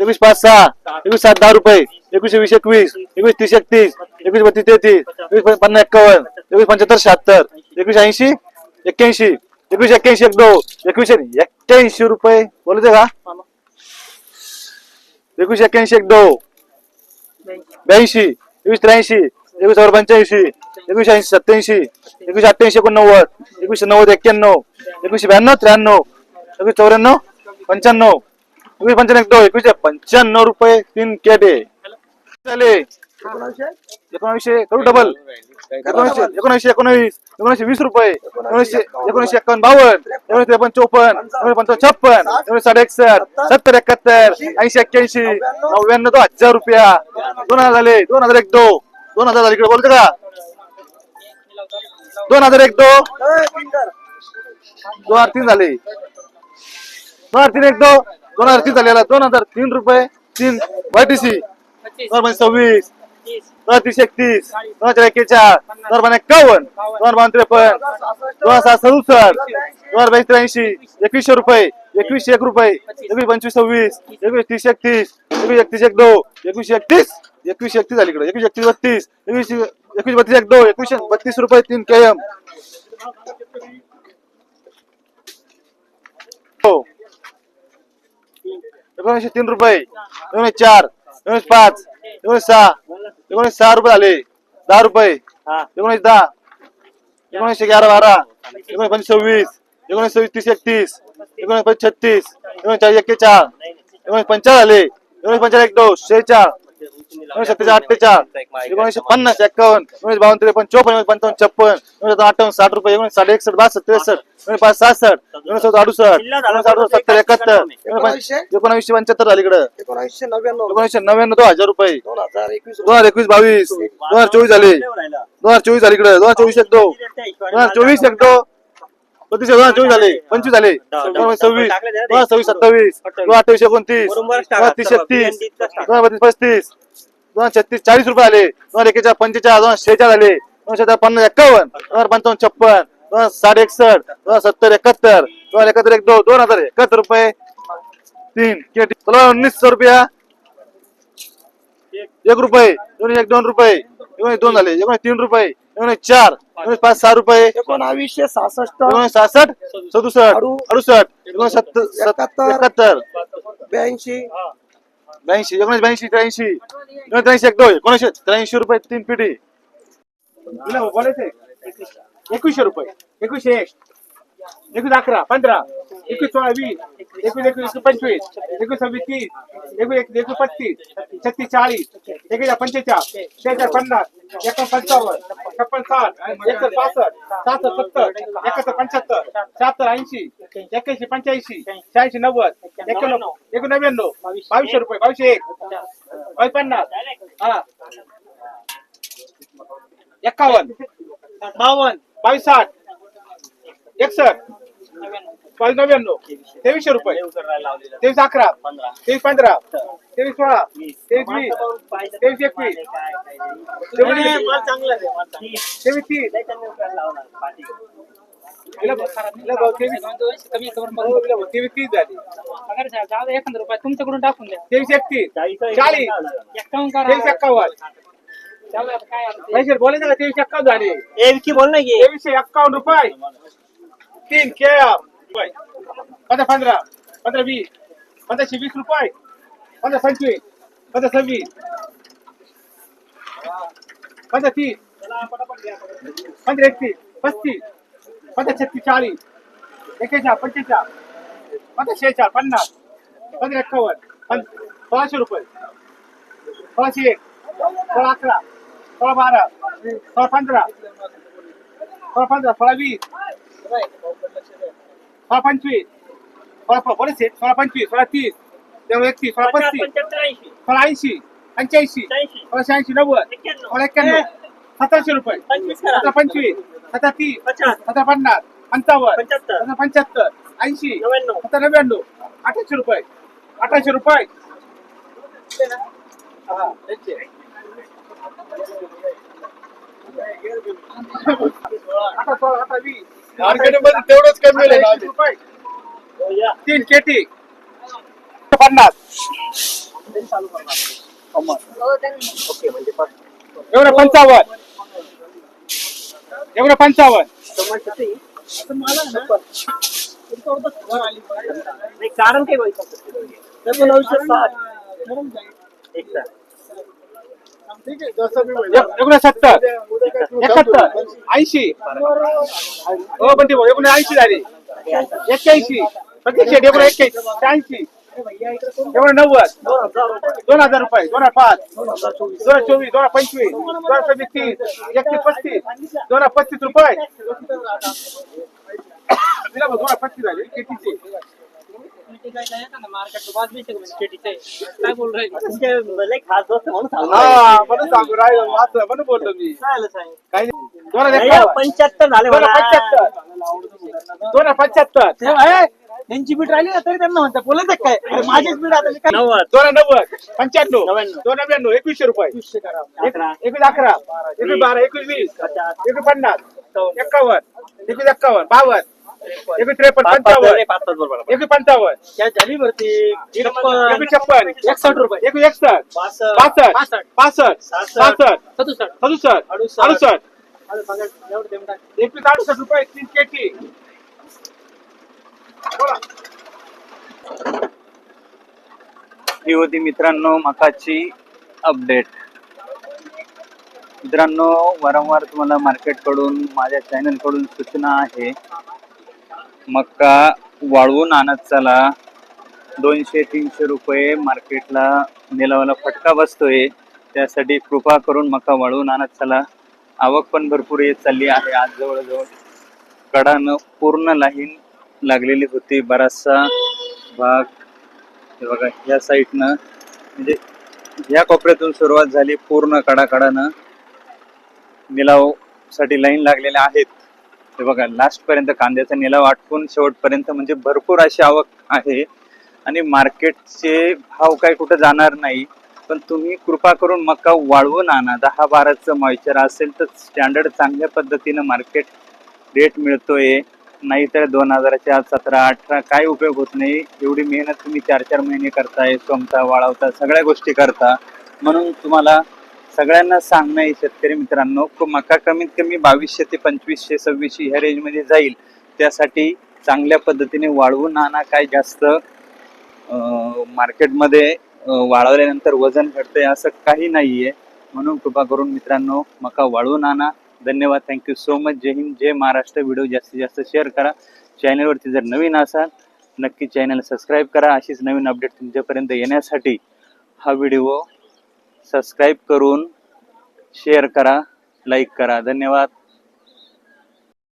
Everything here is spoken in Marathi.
एकवीस पाच सहा एकवीस सात दहा रुपये एकवीस वीस एकवीस एकवीस तीस एकतीस एकवीस बत्तीस तेहतीस एकवीस पन्नास एक्कावन्न एकवीस पंच्याहत्तर शहात्तर एकवीस ऐंशी एक्क्याऐंशी एकवीस एक्क्याऐंशी एक दो एकवीस एक्क्याऐंशी रुपये. बोलते का? एकवीस एक्क्याऐंशी एक दो ब्याऐंशी एकवीस त्र्याऐंशी एकवीस हजार पंच्याऐंशी एकवीस ऐंशी सत्याऐंशी एकवीस अठ्ठ्याऐंशी एकोणनव्वद एकवीस नव्वद एक्क्याण्णव एकवीस ब्याण्णव त्र्याण्णव एकवीस चौऱ्याण्णव पंच्याण्णव. एकवीस पंच्याण्णव एक दो एकवीस पंच्याण्णव रुपये तीन केटे झाले एकोणीसशे? करू डबल एकोणीसशे एकोणीसशे एकोणीस एकोणीसशे वीस रुपये एकोणीसशे एकोणीसशे एकावन्न बावन्न एकोणीसशे त्रेपन्न चोपन्न एकोणीसशे पंचावन्न छप्पन एकोणीसशे साडे एकसष्ट सत्तर एकाहत्तर ऐंशी एक्क्याऐंशी नव्याण्णव दो हजार रुपया. दोन हजार झाले. दोन हजार एक दो. दोन हजार झाले. इकडे बोलते का? दोन हजार एक दो. दोन हजार तीन झाले. दोन हजार तीन एक दो. दोन हजार तीन झालेला दोन हजार तीन रुपये तीन वायटीसी दोन सव्वीस दोन तीस एकतीस दोन हजार एक्केचाळ दोन हजार एक्कावन्न दोन हजार त्रेपन्न दोन हजार सदुसष्ट दोन हजार बावीस त्र्याऐंशी एकवीसशे रुपये एकवीसशे एक रुपये एकवीस पंचवीस सव्वीस एकवीस तीस एकतीस एकवीस एकतीस एक दो एकवीस एकतीस एकवीस एकतीस झाली इकडे एकवीस एकतीस बत्तीस एकवीस एकवीस बत्तीस एक दो एकवीस बत्तीस रुपये तीन के एम. हो. एकोणीसशे तीन रुपये एकोणीस चार एकोणीस पाच एकोणीस सहा एकोणीस सहा रुपये झाले दहा रुपये एकोणीस दहा एकोणीसशे ग्यारा बारा एकोणीस पंचवीस सव्वीस एकोणीस सव्वीस तीस एकतीस एकोणीस पंचवीस छत्तीस एकोणीस चाळीस एक्केचाळ एकोणीस पंचाळ झाले एकोणीस पंचाळ एक दो शेचाळ एकोणीस सत्तेचाळ अठ्ठेचाळ एकोणीसशे पन्नास एक्कावन्न एकोणीस बावन्न त्रेपन्न चोपन्न पंचावन्न छप्पन एकोणीस अठ्ठावन्न साठ रुपये एकोणीस साठ एकसष्ट बासष्ट त्रेसष्ट एकोणीस पाच सहासष्ट एकोणीस अडुसष्ट सत्तर एकाहत्तर एकोणीस एकोणीसशे पंच्याहत्तर झाले इकडं एकोणीसशे नव्याण्णव एकोणीसशे नव्याण्णव दोन हजार रुपये दोन हजार एकवीस बावीस दोन हजार चोवीस झाले दोन हजार चोवीस झाले इकडे दोन हजार चोवीस एक दो दोन हजार चोवीस एक दो दोन हजार चोवीस झाले पंचवीस झाले सव्वीस दोन हजार सव्वीस सत्तावीस दोन अठ्ठावीस एकोणतीस तीस एकतीस दोन हजार बत्तीस पस्तीस दोन छत्तीस चाळीस रुपये आले. दोन हजार एकेचाळ पंचेचाळ दोन हजार शेहेचाळ झाले दोन हजार सत्तर पन्नास एक्कावन्न दोन हजार पंचावन्न छप्पन दोन हजार साठ एकसष्ट दोन हजार सत्तर एकाहत्तर दोन हजार एकाहत्तर एक दो दोन हजार एकाहत्तर रुपये. तीन केटी. चला उन्नीस रुपया. एक रुपये दोन एक दोन रुपये. एकोणीस दोन झाले. एकोणीस तीन रुपये. एकोणीस चार एकोणीस पाच सहा रुपये. एकोणावीसशे सहासष्ट. एकोणीस सहासष्ट सदुसष्ट अडु- अडुसष्ट एकोणीस सत्तर. एकाहत्तर. ब्याऐंशी. ब्याऐंशी एकोणीस ब्याऐंशी त्र्याऐंशी. त्र्याऐंशी एक दोन एकोणीसशे त्र्याऐंशी रुपये तीन पिढी. एकवीसशे रुपये. एकवीसशे एक. एकवीस अकरा पंधरा. एकवीस सोळा वीस एकवीस एकवीस पंचवीस. एकवीस सव्वीस तीस. एकवीस एकवीस पस्तीस. छत्तीस चाळीस. एकवीस पंचेचाळ शेहेचाळ पन्नास. एकोण पंचावन्न. छप्पन साठ एकसष्ट पासष्ट सहासष्ट सत्तर एकाहत्तर पंच्याहत्तर शहात्तर ऐंशी एक्याऐंशी पंच्याऐंशी शहाऐंशी नव्वद एक्याण्णव एकोणनव्याण्णव बावीसशे रुपये बावीसशे एक बावीस पन्नास हा. एक्कावन्न बावन्न बावीस साठ एकसष्ट बावीस नव्याण्णव तेवीसशे रुपये तेवीस अकरा तेवीस पंधरा तेवीस सोळा तेवीस वीस तेवीस एकवीस. हो, एखादा रुपये तुमच्याकडून टाकून द्या. तेवीस एकतीस. चाळीस एक्कावन्न करा. एक्कावन्न त्यामुळे आता काय आता ते- पैसे बोलायचं का तेवीस एक्कावन्न झाली. ए विकी बोल ना की. तेवीसशे एक्कावन्न रुपये. तीन के पंधरा पंधरा. पंधरा वीस. पंधराशे वीस रुपये. पंधरा पंचवीस. पंधरा सव्वीस. पंधरा तीस पंधरा एकतीस पस्तीस पंधरा छत्तीस चाळीस एकेचाळ पंचेचाळ पंधरा शेहेचाळ पन्नास पंधरा एक्कावन्न सोळाशे रुपये. सोळाशे एक सोळा अकरा सोळा बारा सोळा पंधरा सोळा पंधरा सोळा वीस सोळा पंचवीस सोळा बरेचसे सोळा पंचवीस सोळा तीस तेवढं एकतीस सोळा पस्तीस सोळा ऐंशी पंच्याऐंशी. सोळा शहाऐंशी नव्वद. सोळा एक्क्याण्णव. सतराशे रुपये. सतरा पंचवीस. सतरा तीस. सतरा पन्नास. पंचावन्न. सतरा पंच्याहत्तर. ऐंशी. सतरा नव्याण्णव. अठराशे रुपये. अठराशे रुपये. हा, तेवढंच कमी रुपये. तीन केटी. पन्नास. चालू करणार. ओके म्हणजे एवढं पंचावन्न. एवढं पंचावन्न. कारण काय बोलतो सत्तर. एकाहत्तर. ऐंशी. हो पण ते एकोणीस ऐंशी झाले. एक्क्याऐंशी. प्रत्येक शेट एकोणीस एक्क्याऐंशी. शहाऐंशी. एवढं नव्वद दोन हजार रुपये दोन हजार पाच दोन हजार चोवीस दोन हजार पंचवीस दोन हजार तीस एकतीस पस्तीस दोन हजार पस्तीस रुपये दोन हजार पस्तीस झाले कितीचे काय बोल खास म्हणून. हा सांगू राहिलो असं म्हणून बोललो मी चालेल साहेब. काही नाही. दोन हजार. पंच्याहत्तर झाले दोन हजार. पंच्याहत्तर दोन हजार पंच्याहत्तर त्यांची बीट राहिली ना तरी त्यांना म्हणतात बोलायचं काय? अरे माझीच बीट आता मी काय नव्वद. दोन नव्वद पंच्याण्णव. नव्याण्णव. दोन नव्याण्णव एकवीसशे रुपये. अकरा. एक- एकवीस अकरा. एकवीस बारा. एकवीस वीस. एकवीस पन्नास. एक्कावन्न एकवीस एक्कावन्न. बावन्न. एकवीस त्रेपन्न. पाच- पाच पंचावन्न झाले, पाच- पाच बरोबर. एकवीस पंचावन्न. काय झाली भरती? एकवीस छप्पन. एकसष्ट रुपये. एकवीस एकसष्ट. पासष्ट. पासष्ट पासष्ट सहासष्ट. सदुसष्ट. सदुसष्ट. अडुसष्ट. अडुसष्ट. एकवीस अडुसष्ट रुपये तीन केटी. ही होती मित्रांनो मकाची अपडेट मित्रांनो वारंवार तुम्हाला मार्केटकडून माझ्या चॅनलकडून सूचना आहे. मक्का वाळवून आणत चला. दोनशे तीनशे रुपये मार्केटला निलावाला फटका बसतोय. त्यासाठी कृपा करून मका वाळवून आणत चला. आवक पण भरपूर येत चालली आहे. आज जवळजवळ कडानं पूर्ण लाईन लागलेली होती. बराचसा भाग हे बघा या साईडनं म्हणजे या कोपऱ्यातून सुरुवात झाली पूर्ण कडाकडानं. निलावसाठी लाईन लागलेल्या आहेत. हे बघा लास्टपर्यंत कांद्याचा निलाव आटकून शेवटपर्यंत म्हणजे भरपूर अशी आवक आहे. आणि मार्केटचे भाव काय कुठं जाणार नाही. पण तुम्ही कृपा करून मका वाळवून आणा. दहा बाराचं मॉइचर असेल तर स्टँडर्ड चांगल्या पद्धतीनं मार्केट रेट मिळतोय. नाहीतर दोन हजाराच्या सतरा अठरा काय उपयोग होत नाही. एवढी मेहनत तुम्ही चार चार महिने करताय सोमता वाळवता सगळ्या गोष्टी करता. म्हणून तुम्हाला सगळ्यांना सांगणं आहे शेतकरी मित्रांनो मका कमीत कमी बावीसशे ते पंचवीसशे सव्वीसशे ह्या रेंजमध्ये जाईल. त्यासाठी चांगल्या पद्धतीने वाळवून आणा. काय जास्त मार्केटमध्ये वाढवल्यानंतर वाळवल्यानंतर वजन घटतंय असं काही नाहीये. म्हणून कृपा करून मित्रांनो मका वाळवून आणा. धन्यवाद थँक्यू सो मच जय हिंद जय महाराष्ट्र. व्हिडिओ जास्तीत जास्त शेअर करा. चॅनलवरती जर नवीन असाल नक्की चॅनल सबस्क्राईब करा. अशीच नवीन अपडेट तुमच्यापर्यंत येण्यासाठी हा व्हिडिओ सबस्क्राईब करून शेअर करा लाईक करा. धन्यवाद.